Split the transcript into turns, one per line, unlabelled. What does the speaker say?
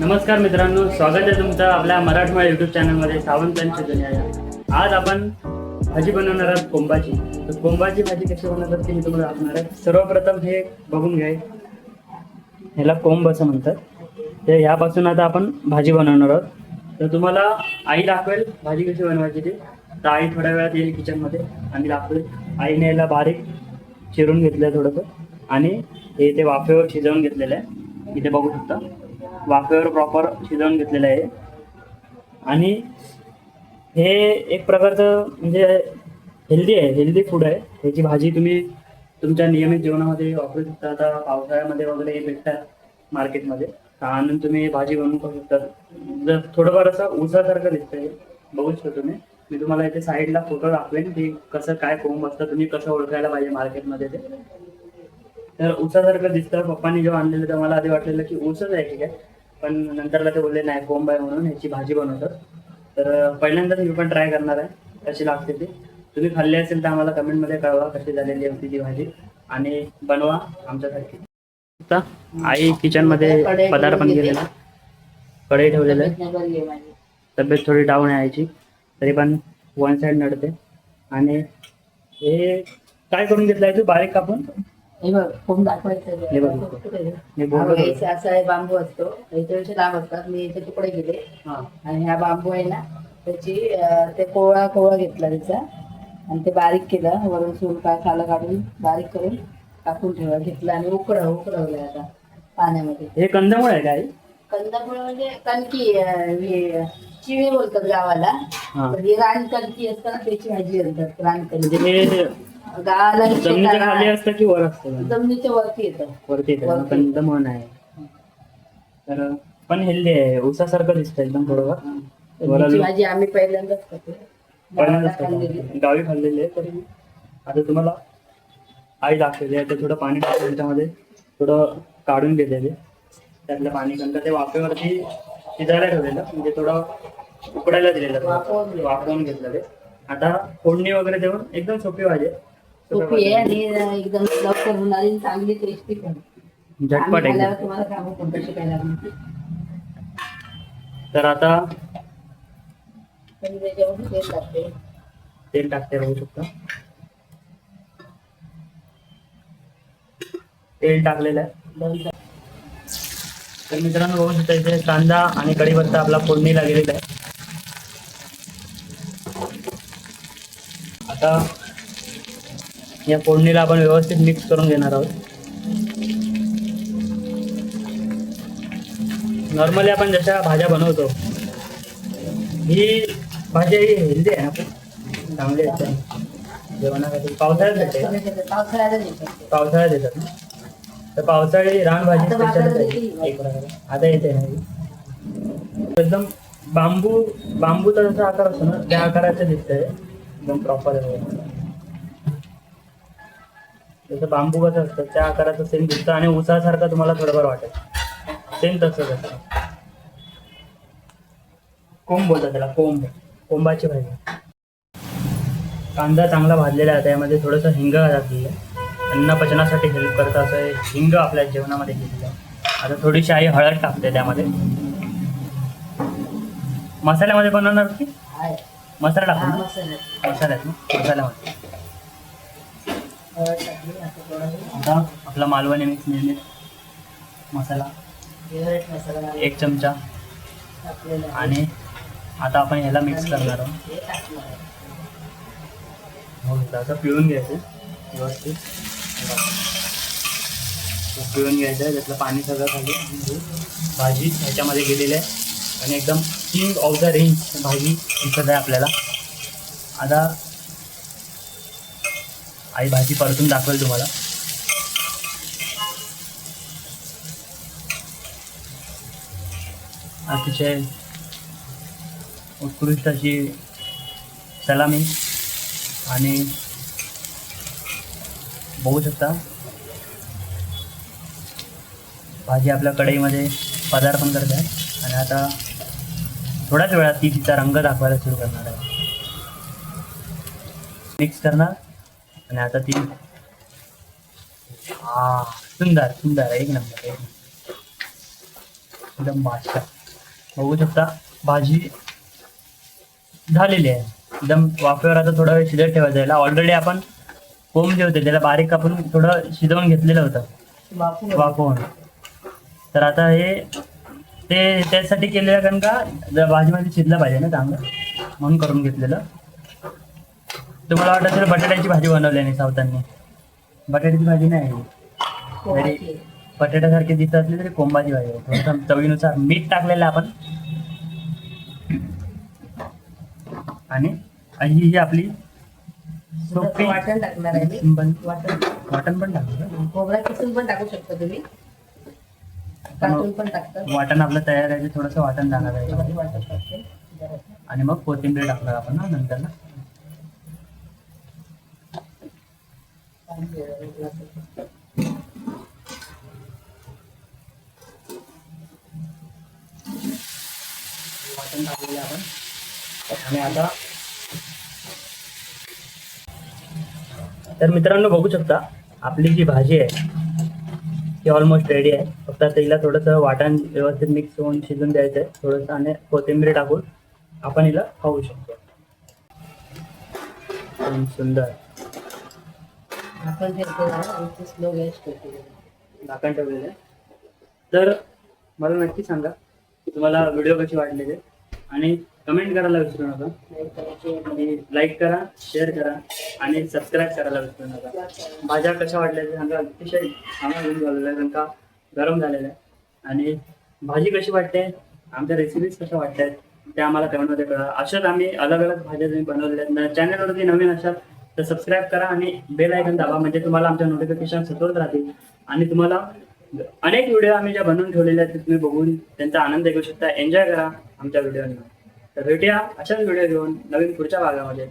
नमस्कार मित्रांनो स्वागत आहे तुमचं आपल्या मराठमोळ्या युट्यूब चॅनलमध्ये सावंतांची दुनिया या आज आपण भाजी बनवणार आहोत कोंबाची. तर कोंबाची भाजी कशी बनवतात ते मी तुम्हाला दाखवणार आहे. सर्वप्रथम हे बघून घ्या. ह्याला कोंब असं म्हणतात. तर ह्यापासून आता आपण भाजी बनवणार आहोत. तर तुम्हाला आई दाखवेल भाजी कशी बनवायची ती. तर आई थोड्या वेळात येईल किचनमध्ये. आणि दाखवेल. आईने याला बारीक चिरून घेतलं आहे थोडंसं. आणि हे ते वाफेवर शिजवून घेतलेलं आहे. इथे बघू शकता. वाफेवर प्रॉपर शिजवून घेतलेलं आहे. आणि हे एक प्रकारचं म्हणजे हेल्दी आहे हेल्दी फूड आहे. ह्याची भाजी तुम्ही तुमच्या नियमित जेवणामध्ये वापरू शकता. आता पावसाळ्यामध्ये वगैरे हे भेटतात मार्केटमध्ये. आणून तुम्ही भाजी बनवू करू शकता. जर थोडंफार असं उसासारखं दिसतंय बघू शकता तुम्ही. मी तुम्हाला इथे साईडला फोटो दाखवेन की कसं काय कोंब असतं तुम्ही कसं ओळखायला पाहिजे मार्केटमध्ये ते. तर ऊसासारखं दिसतं. पप्पांनी जेव्हा आणलेलं तेव्हा मला आधी वाटलेलं की ऊसच आहे ठीक आहे. पण नंतरला ते बोलले नाही कोंब आहे म्हणून ह्याची भाजी बनवतात तर पहिल्यांदाच मी पण ट्राय करणार आहे कशी लागते ती. तुम्ही खाल्ली असेल तर आम्हाला कमेंटमध्ये कळवा कशी झालेली होती ती भाजी. आणि बनवा आमच्यासाठी आता आई किचनमध्ये पदार्पण केलेला कढई ठेवलेलं आहे. तब्येत थोडी डाऊन आहे आईची. तरी पण वन साईड नडते. आणि हे काय करून घेतलंय तू? बारीक कापून?
हे बघ. कोण दाखवायचं
हे बघ. बोललो
याचे असा बांबू असतो. याच्यापेक्षा लांब असतात. मी याचे तुकडे केले.
हां.
आणि हा बांबू आहे ना त्याची अं, ते कोवळा कोवळा घेतला त्याचा. आणि ते बारीक केलं. वरून सूर काय खालं काढून बारीक करून कापून ठेवा घेतलं आणि उकडव उकडवलं आता पाण्यामध्ये.
हे कंदमुळ आहे काय
कंदमुळ म्हणजे कणकी अं, हे चिवे बोलतात गावाला.
हा.
तर ही रान कणकी असतं ना त्याची भाजी म्हणतात. रान
म्हणजे
कणकी
जमिनीच्या
शेताला-
खाली असतं की वर असतं?
जमिनीच्या वरती येतं.
वरती येतं.
वरती.
कंदमण आहे तर पण हेल्दी आहे. उसासारखं दिसतं एकदम थोडंफार.
त्याची भाजी आम्ही पहिल्यांदाच खातो. गावाला
पहिल्यांदाच
खाल्लेली.
गावी खाल्लेली आहे तरी आता तुम्हाला आई दाखवली आहे तर थोडं पाणी टाकून त्याच्यामध्ये थोडं काढून घेतलेले त्यातलं पाणी का ते वाफेवरती शिजायला ठेवलेलं. म्हणजे थोडं उकडायला दिलेलं.
वाफवून घेतलं.
ते आता फोडणी वगैरे देऊन एकदम सोपी भाजी आहे.
सोपी आहे. आणि एकदम लवकर होणारी चांगली टेस्टी पण.
झटपट एकदम
तुम्हाला सांगू पण कशी काय लागली
तर आता
तेल लागते
तेल टाकते राहू शकता. तेल टाकलेलं आहे. तर मित्रांनो बघू शकता इथे कांदा आणि कढीपत्ता आपला फोडणीला गेलेला आहे. आता या फोडणीला आपण व्यवस्थित मिक्स करून घेणार आहोत नॉर्मली आपण जशा भाज्या बनवतो ही भाजी हेल्दी आहे ना खूप चांगली आहे जेवणासाठी पावसाळ्यात भेटते
पावसाळ्यात येतात
पावसाळ्यात येतात ना तर पावसाळी रानभाजी
बाजारात
आहे.
येते.
एक प्रकारे. आता येते ना ही. एकदम बांबू बांबूचा जसा आकार असतो ना त्या आकाराचं दिसतंय एकदम प्रॉपर जसं बांबू कसं असतं त्या आकाराचं सेम दिसतं आणि उसासारखं तुम्हाला थोडंफार वाटेल. सेम तसंच असतं कोंब बोलतात त्याला कोंब. कोंबाची भाजी. कांदा चांगला भाजलेला आहे त्यामध्ये थोडंसं हिंग घातलेलं आहे अन्न पचनासाठी हेल्प करतं असं हे हिंग आपल्या जेवणामध्ये घेतलं आता थोडीशी आई हळद टाकते त्यामध्ये. मसाल्यामध्ये बनवणार की? मसाला टाकू ना?
मसाल्यात.
मसाल्यामध्ये
हळद टाकली, असं थोडं
आता आपला मालवणी मिक्स निर्मित. मसाला. एक चमचा. आणि आता आपण ह्याला मिक्स करणार आहोत.
हो
असं पिळून घ्यायचं व्यवस्थित. पिळून घ्यायचं आहे. त्यातलं पाणी सगळं खाली. भाजी ह्याच्यामध्ये गेलेली आहे. आणि एकदम किंग ऑफ द रेंज भाजी दिसत आहे आपल्याला. आता आई भाजी परतून दाखवेल तुम्हाला. अतिशय उत्कृष्ट अशी सलामी आणि बघू शकता. भाजी आपल्या कढईमध्ये पदार्पण करत आहे आणि आता थोड्याच वेळात ती तिचा रंग दाखवायला सुरू करणार आहे. मिक्स करणार. आणि आता ती हा सुंदर सुंदर एक नंबर एक नंबर. एकदम बादशाह बघू शकता भाजी झालेली आहे. एकदम वाफेवर आता थोडा वेळ शिजत ठेवायचं याला ऑलरेडी आपण कोंब जे होते त्याला बारीक कापून थोडं शिजवून घेतलेलं होतं. वाफवून. तर आता हे ते त्यासाठी केलेलं कारण का भाजीमध्ये शिजलं पाहिजे ना चांगलं म्हणून करून घेतलेलं. तुम्हाला वाटत असेल बटाट्याची भाजी बनवली नाही सावतांनी बटाट्याची भाजी नाही.
कोंबाची.
बटाट्यासारखे दिसत असले तरी कोंबाची भाजी आहे. थोडंसं चवीनुसार मीठ टाकलेलं आपण. आणि ही जी आपली सोपी
वाटण टाकणार आहे मी. वाटण.
वाटण पण
खोबरा किसून पण टाकू शकता तुम्ही. पण
वाटण आपलं तयार आहे थोडंसं वाटण टाकणार आहे. आणि मग कोथिंबीर टाकणार आपण ना नंतर ना
पाणी वेगळं टाकते.
वाटण टाकलेलं आपण आणि आता तर मित्रांनो बघू शकता आपली जी भाजी आहे ती ऑलमोस्ट रेडी आहे. फक्त तिला हिला थोडंसं वाटण व्यवस्थित मिक्स होऊन शिजून द्यायचं आहे थोडंसं आणि कोथिंबीर टाकून आपण हिला खाऊ शकतो. सुंदर.
ठेवतो आणि ते स्लो गॅस ठेवतो
झाकण ठेवलेलं आहे. तर मला नक्की सांगा की तुम्हाला व्हिडिओ कसे वाटले ते आणि कमेंट करायला विसरू नका. आणि लाईक करा शेअर करा आणि सबस्क्राईब करायला विसरू नका. भाज्या कशा वाटल्या ते सांगा. अतिशय चांगला घेऊन झालेला आहे का गरम झालेला आहे. आणि भाजी कशी वाटते? आमच्या रेसिपीज कशा वाटतात त्या आम्हाला कमेंटमध्ये कळा अशाच आम्ही अलग अलग भाज्या तुम्ही बनवलेल्या आहेत. चॅनलवरती नवीन अशा तर सबस्क्राईब करा आणि बेल आयकन दाबा म्हणजे तुम्हाला आमच्या नोटिफिकेशन सतत राहतील. आणि तुम्हाला अनेक व्हिडिओ आम्ही ज्या बनवून ठेवलेल्या आहेत ते तुम्ही बघून त्यांचा आनंद घेऊ शकता. एन्जॉय करा आमच्या व्हिडिओंना तर भेटूया अशाच व्हिडिओ घेऊन नवीन पुढच्या भागामध्ये.